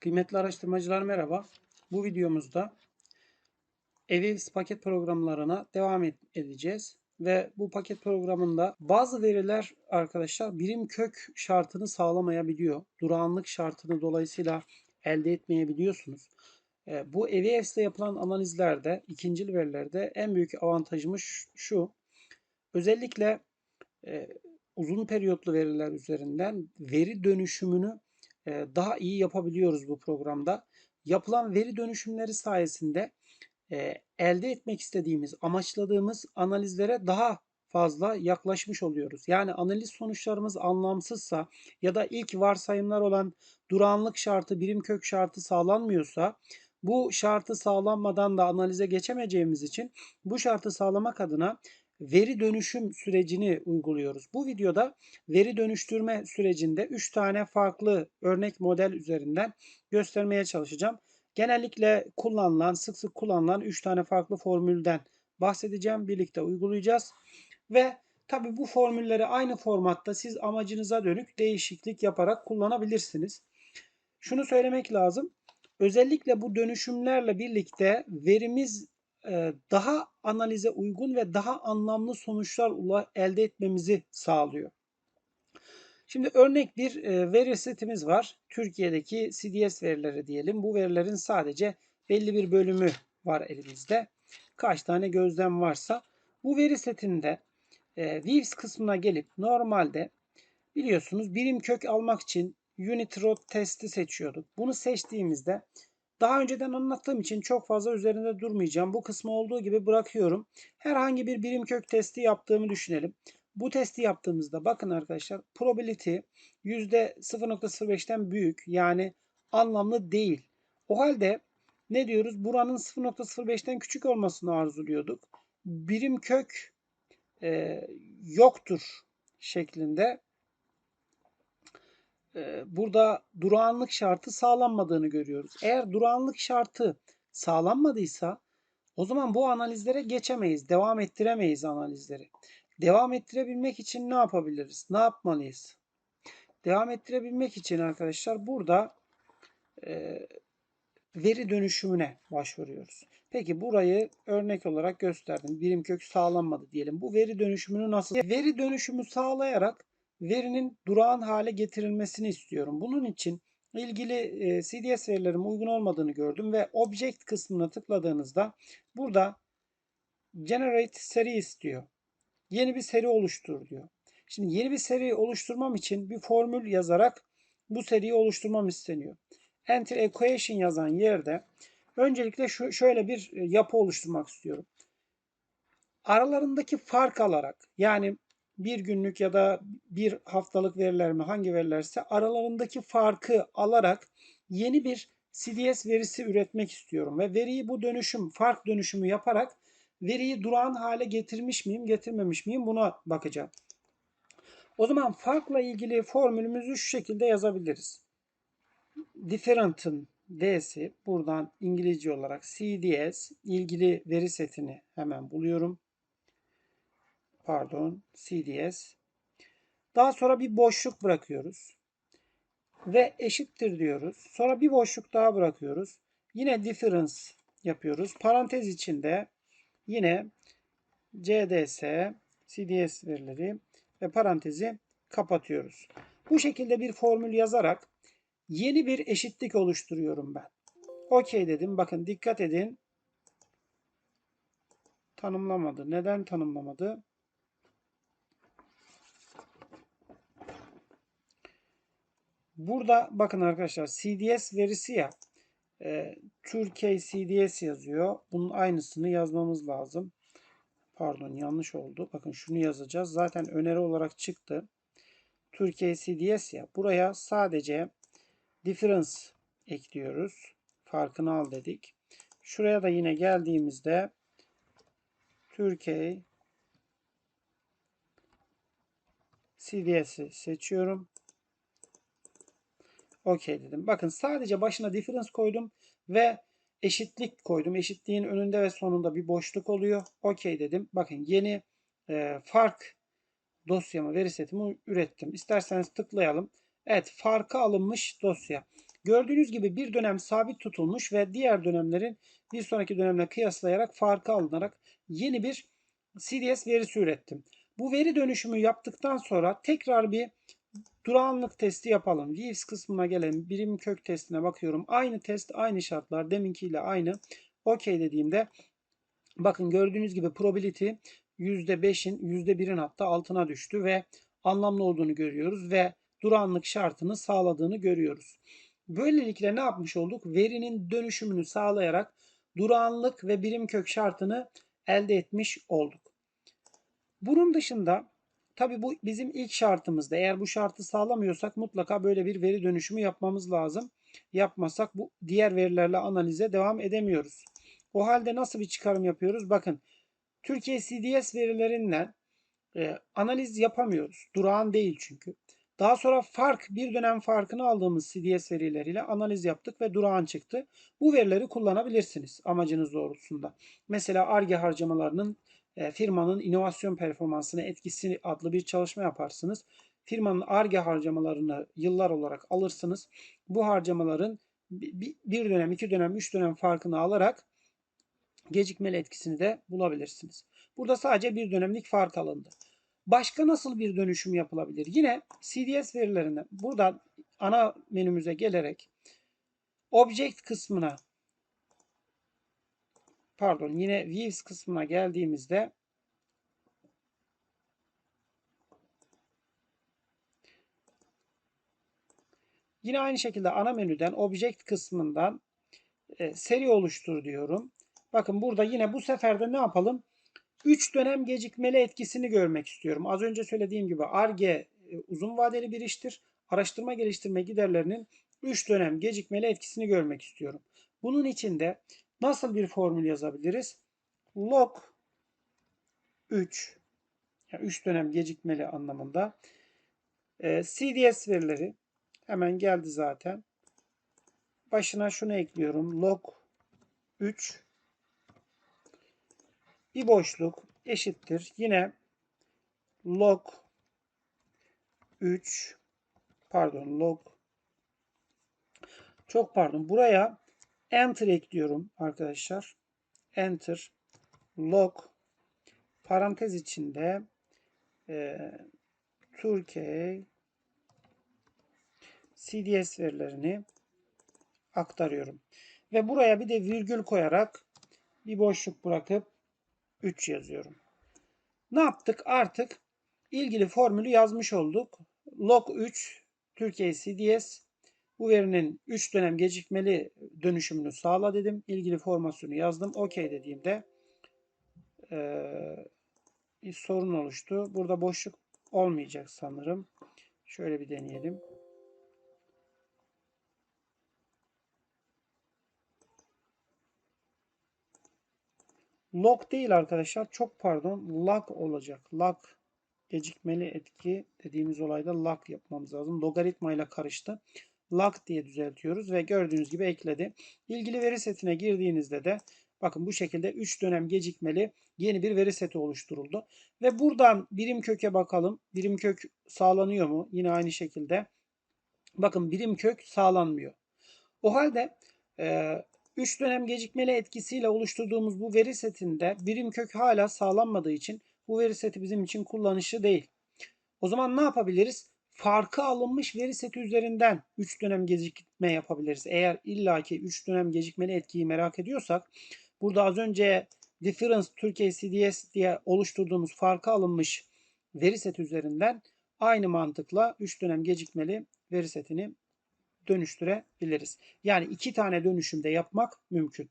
Kıymetli araştırmacılar merhaba. Bu videomuzda EVX paket programlarına devam edeceğiz. Ve bu paket programında bazı veriler arkadaşlar birim kök şartını sağlamayabiliyor. Durağanlık şartını dolayısıyla elde etmeyebiliyorsunuz. E, Bu ile yapılan analizlerde, ikincil verilerde en büyük avantajımız şu. Özellikle e, uzun periyotlu veriler üzerinden veri dönüşümünü daha iyi yapabiliyoruz bu programda. Yapılan veri dönüşümleri sayesinde e, elde etmek istediğimiz, amaçladığımız analizlere daha fazla yaklaşmış oluyoruz. Yani analiz sonuçlarımız anlamsızsa ya da ilk varsayımlar olan durağanlık şartı, birim kök şartı sağlanmıyorsa bu şartı sağlanmadan da analize geçemeyeceğimiz için bu şartı sağlamak adına veri dönüşüm sürecini uyguluyoruz. Bu videoda veri dönüştürme sürecinde 3 tane farklı örnek model üzerinden göstermeye çalışacağım. Genellikle kullanılan, sık sık kullanılan 3 tane farklı formülden bahsedeceğim. Birlikte uygulayacağız. Ve tabi bu formülleri aynı formatta siz amacınıza dönük değişiklik yaparak kullanabilirsiniz. Şunu söylemek lazım. Özellikle bu dönüşümlerle birlikte verimiz daha analize uygun ve daha anlamlı sonuçlar elde etmemizi sağlıyor. Şimdi örnek bir e, veri setimiz var. Türkiye'deki CDS verileri diyelim. Bu verilerin sadece belli bir bölümü var elimizde. Kaç tane gözlem varsa. Bu veri setinde e, kısmına gelip normalde biliyorsunuz birim kök almak için Unitrod testi seçiyorduk. Bunu seçtiğimizde daha önceden anlattığım için çok fazla üzerinde durmayacağım. Bu kısmı olduğu gibi bırakıyorum. Herhangi bir birim kök testi yaptığımı düşünelim. Bu testi yaptığımızda bakın arkadaşlar probability %0.05'ten büyük yani anlamlı değil. O halde ne diyoruz? Buranın 0.05'ten küçük olmasını arzuluyorduk. Birim kök e, yoktur şeklinde burada durağanlık şartı sağlanmadığını görüyoruz. Eğer durağanlık şartı sağlanmadıysa o zaman bu analizlere geçemeyiz. Devam ettiremeyiz analizleri. Devam ettirebilmek için ne yapabiliriz? Ne yapmalıyız? Devam ettirebilmek için arkadaşlar burada e, veri dönüşümüne başvuruyoruz. Peki burayı örnek olarak gösterdim. Birim kök sağlanmadı diyelim. Bu veri dönüşümünü nasıl? Veri dönüşümü sağlayarak verinin durağan hale getirilmesini istiyorum. Bunun için ilgili e, CDS verilerim uygun olmadığını gördüm ve Object kısmına tıkladığınızda burada Generate seri istiyor. Yeni bir seri oluştur diyor. Şimdi yeni bir seri oluşturmam için bir formül yazarak bu seriyi oluşturmam isteniyor. Enter equation yazan yerde öncelikle şu şöyle bir e, yapı oluşturmak istiyorum. Aralarındaki fark alarak yani bir günlük ya da bir haftalık veriler mi hangi verilerse aralarındaki farkı alarak yeni bir CDS verisi üretmek istiyorum ve veriyi bu dönüşüm fark dönüşümü yaparak veriyi durağan hale getirmiş miyim getirmemiş miyim buna bakacağım. O zaman farkla ilgili formülümüzü şu şekilde yazabiliriz. Different'ın D'si buradan İngilizce olarak CDS ilgili veri setini hemen buluyorum pardon CDS. Daha sonra bir boşluk bırakıyoruz. Ve eşittir diyoruz. Sonra bir boşluk daha bırakıyoruz. Yine difference yapıyoruz. Parantez içinde yine CDS, CDS verileri ve parantezi kapatıyoruz. Bu şekilde bir formül yazarak yeni bir eşitlik oluşturuyorum ben. OK dedim. Bakın dikkat edin. Tanımlamadı. Neden tanımlamadı? Burada bakın arkadaşlar CDS verisi ya e, Türkiye CDS yazıyor. Bunun aynısını yazmamız lazım. Pardon yanlış oldu. Bakın şunu yazacağız. Zaten öneri olarak çıktı. Türkiye CDS ya. Buraya sadece difference ekliyoruz. Farkını al dedik. Şuraya da yine geldiğimizde Türkiye CDS'i seçiyorum. Okey dedim. Bakın sadece başına difference koydum ve eşitlik koydum. Eşitliğin önünde ve sonunda bir boşluk oluyor. Okey dedim. Bakın yeni e, fark dosyamı, veri setimi ürettim. İsterseniz tıklayalım. Evet farkı alınmış dosya. Gördüğünüz gibi bir dönem sabit tutulmuş ve diğer dönemlerin bir sonraki dönemle kıyaslayarak farkı alınarak yeni bir CDS verisi ürettim. Bu veri dönüşümü yaptıktan sonra tekrar bir durağanlık testi yapalım. Views kısmına gelelim. Birim kök testine bakıyorum. Aynı test, aynı şartlar. Deminkiyle aynı. OK dediğimde bakın gördüğünüz gibi probability %5'in %1'in hatta altına düştü ve anlamlı olduğunu görüyoruz ve durağanlık şartını sağladığını görüyoruz. Böylelikle ne yapmış olduk? Verinin dönüşümünü sağlayarak durağanlık ve birim kök şartını elde etmiş olduk. Bunun dışında tabi bu bizim ilk şartımızda. Eğer bu şartı sağlamıyorsak mutlaka böyle bir veri dönüşümü yapmamız lazım. Yapmasak bu diğer verilerle analize devam edemiyoruz. O halde nasıl bir çıkarım yapıyoruz? Bakın Türkiye CDS verilerinden e, analiz yapamıyoruz. Durağan değil çünkü. Daha sonra fark, bir dönem farkını aldığımız CDS verileriyle analiz yaptık ve durağan çıktı. Bu verileri kullanabilirsiniz amacınız doğrultusunda. Mesela ARGE harcamalarının e, firmanın inovasyon performansına etkisi adlı bir çalışma yaparsınız. Firmanın ARGE harcamalarını yıllar olarak alırsınız. Bu harcamaların bir dönem, iki dönem, üç dönem farkını alarak gecikmeli etkisini de bulabilirsiniz. Burada sadece bir dönemlik fark alındı. Başka nasıl bir dönüşüm yapılabilir? Yine CDS verilerine burada ana menümüze gelerek Object kısmına pardon yine Views kısmına geldiğimizde yine aynı şekilde ana menüden Object kısmından e, seri oluştur diyorum. Bakın burada yine bu sefer de ne yapalım? 3 dönem gecikmeli etkisini görmek istiyorum. Az önce söylediğim gibi ARGE e, uzun vadeli bir iştir. Araştırma geliştirme giderlerinin 3 dönem gecikmeli etkisini görmek istiyorum. Bunun için de nasıl bir formül yazabiliriz? Log 3 yani 3 dönem gecikmeli anlamında e, CDS verileri hemen geldi zaten. Başına şunu ekliyorum. Log 3 bir boşluk eşittir. Yine log 3 pardon log çok pardon buraya enter ekliyorum arkadaşlar. Enter log parantez içinde e, Türkiye CDS verilerini aktarıyorum. Ve buraya bir de virgül koyarak bir boşluk bırakıp 3 yazıyorum. Ne yaptık? Artık ilgili formülü yazmış olduk. Log 3 Türkiye CDS bu verinin 3 dönem gecikmeli dönüşümünü sağla dedim. İlgili formasyonu yazdım. OK dediğimde ee, bir sorun oluştu. Burada boşluk olmayacak sanırım. Şöyle bir deneyelim. Log değil arkadaşlar. Çok pardon. Lag olacak. Lag gecikmeli etki dediğimiz olayda lag yapmamız lazım. Logaritma ile karıştı. Lag diye düzeltiyoruz ve gördüğünüz gibi ekledi. İlgili veri setine girdiğinizde de bakın bu şekilde 3 dönem gecikmeli yeni bir veri seti oluşturuldu. Ve buradan birim köke bakalım. Birim kök sağlanıyor mu? Yine aynı şekilde. Bakın birim kök sağlanmıyor. O halde 3 dönem gecikmeli etkisiyle oluşturduğumuz bu veri setinde birim kök hala sağlanmadığı için bu veri seti bizim için kullanışlı değil. O zaman ne yapabiliriz? Farkı alınmış veri seti üzerinden 3 dönem gecikme yapabiliriz. Eğer illaki 3 dönem gecikmeli etkiyi merak ediyorsak burada az önce difference Türkiye CDS diye oluşturduğumuz farkı alınmış veri seti üzerinden aynı mantıkla 3 dönem gecikmeli veri setini dönüştürebiliriz. Yani iki tane dönüşümde yapmak mümkün.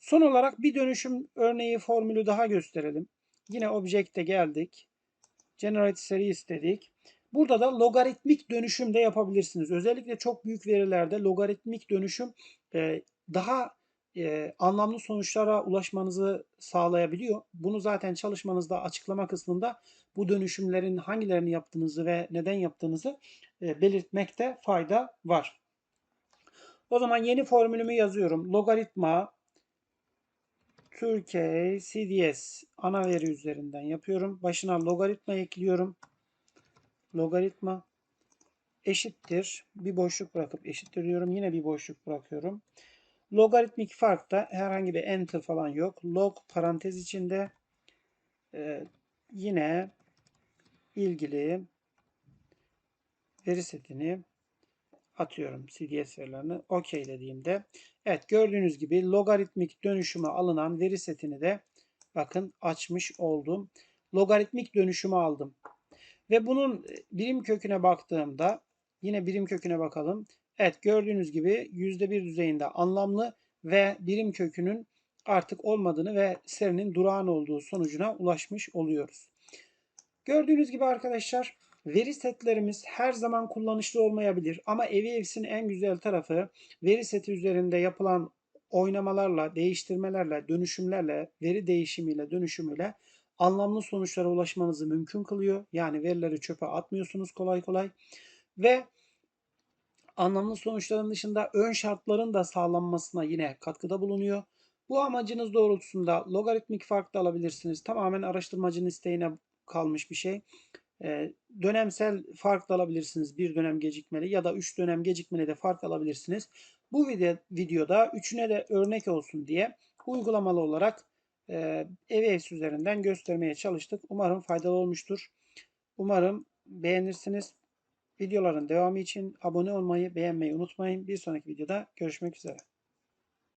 Son olarak bir dönüşüm örneği formülü daha gösterelim. Yine Object'e geldik. Generate series dedik. Burada da logaritmik dönüşüm de yapabilirsiniz. Özellikle çok büyük verilerde logaritmik dönüşüm e, daha e, anlamlı sonuçlara ulaşmanızı sağlayabiliyor. Bunu zaten çalışmanızda açıklama kısmında bu dönüşümlerin hangilerini yaptığınızı ve neden yaptığınızı e, belirtmekte fayda var. O zaman yeni formülümü yazıyorum. Logaritma Türkiye CDS ana veri üzerinden yapıyorum. Başına logaritma ekliyorum. Logaritma eşittir. Bir boşluk bırakıp eşittir diyorum. Yine bir boşluk bırakıyorum. Logaritmik farkta herhangi bir enter falan yok. Log parantez içinde e, yine ilgili veri setini atıyorum CDS verilerini okeylediğimde evet gördüğünüz gibi logaritmik dönüşüme alınan veri setini de bakın açmış oldum. Logaritmik dönüşümü aldım. Ve bunun birim köküne baktığımda yine birim köküne bakalım. Evet gördüğünüz gibi %1 düzeyinde anlamlı ve birim kökünün artık olmadığını ve serinin durağan olduğu sonucuna ulaşmış oluyoruz. Gördüğünüz gibi arkadaşlar veri setlerimiz her zaman kullanışlı olmayabilir ama EVX'in en güzel tarafı veri seti üzerinde yapılan oynamalarla, değiştirmelerle, dönüşümlerle, veri değişimiyle, dönüşümüyle anlamlı sonuçlara ulaşmanızı mümkün kılıyor. Yani verileri çöpe atmıyorsunuz kolay kolay ve anlamlı sonuçların dışında ön şartların da sağlanmasına yine katkıda bulunuyor. Bu amacınız doğrultusunda logaritmik fark da alabilirsiniz. Tamamen araştırmacının isteğine kalmış bir şey. Ee, dönemsel fark alabilirsiniz. Bir dönem gecikmeli ya da üç dönem gecikmeli de fark alabilirsiniz. Bu video, videoda üçüne de örnek olsun diye uygulamalı olarak e, EVS üzerinden göstermeye çalıştık. Umarım faydalı olmuştur. Umarım beğenirsiniz. Videoların devamı için abone olmayı, beğenmeyi unutmayın. Bir sonraki videoda görüşmek üzere.